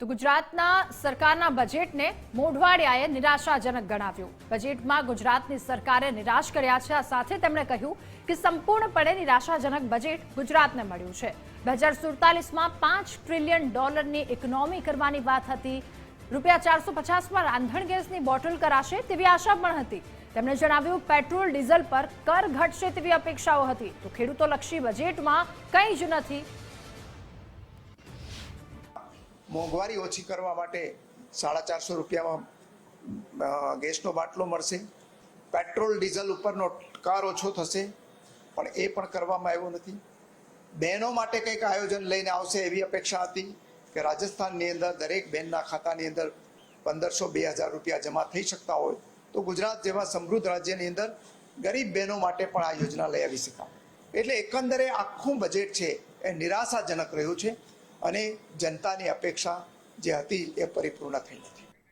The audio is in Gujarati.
તો ગુજરાતના સરકારના બજેટને મોઢવાડિયાએ નિરાશાજનક ગણાવ્યું. બજેટમાં ગુજરાતની સરકારે નિરાશ કર્યા છે. આ સાથે તેમણે કહ્યું કે સંપૂર્ણપણે નિરાશાજનક બજેટ ગુજરાતને મળ્યું છે. બે હજાર સુડતાલીસમાં પાંચ ટ્રિલિયન ડોલરની ઇકોનોમી કરવાની વાત હતી. રૂપિયા ચારસો પચાસમાં રાંધણ ગેસની બોટલ કરાશે તેવી આશા પણ હતી. તેમણે જણાવ્યું, પેટ્રોલ, ડીઝલ પર કર ઘટશે તેવી અપેક્ષાઓ હતી. તો ખેડૂતોલક્ષી બજેટમાં કંઈ જ નથી. મોંઘવારી ઓછી કરવા માટે સાડા ચારસો રૂપિયામાં ગેસનો બાટલો મળશે. પેટ્રોલ, ડીઝલ ઉપરનો કાર ઓછો થશે, પણ એ પણ કરવામાં આવ્યું નથી. બહેનો માટે કંઈક આયોજન લઈને આવશે એવી અપેક્ષા હતી કે રાજસ્થાનની અંદર દરેક બહેનના ખાતાની અંદર પંદરસો બે હજાર રૂપિયા જમા થઈ શકતા હોય તો ગુજરાત જેવા સમૃદ્ધ રાજ્યની અંદર ગરીબ બહેનો માટે પણ આ યોજના લઈ આવી શકાય. એટલે એકંદરે આખું બજેટ છે એ નિરાશાજનક રહ્યું છે. અને જનતાની અપેક્ષા જે હતી એ પરિપૂર્ણ થઈ નથી.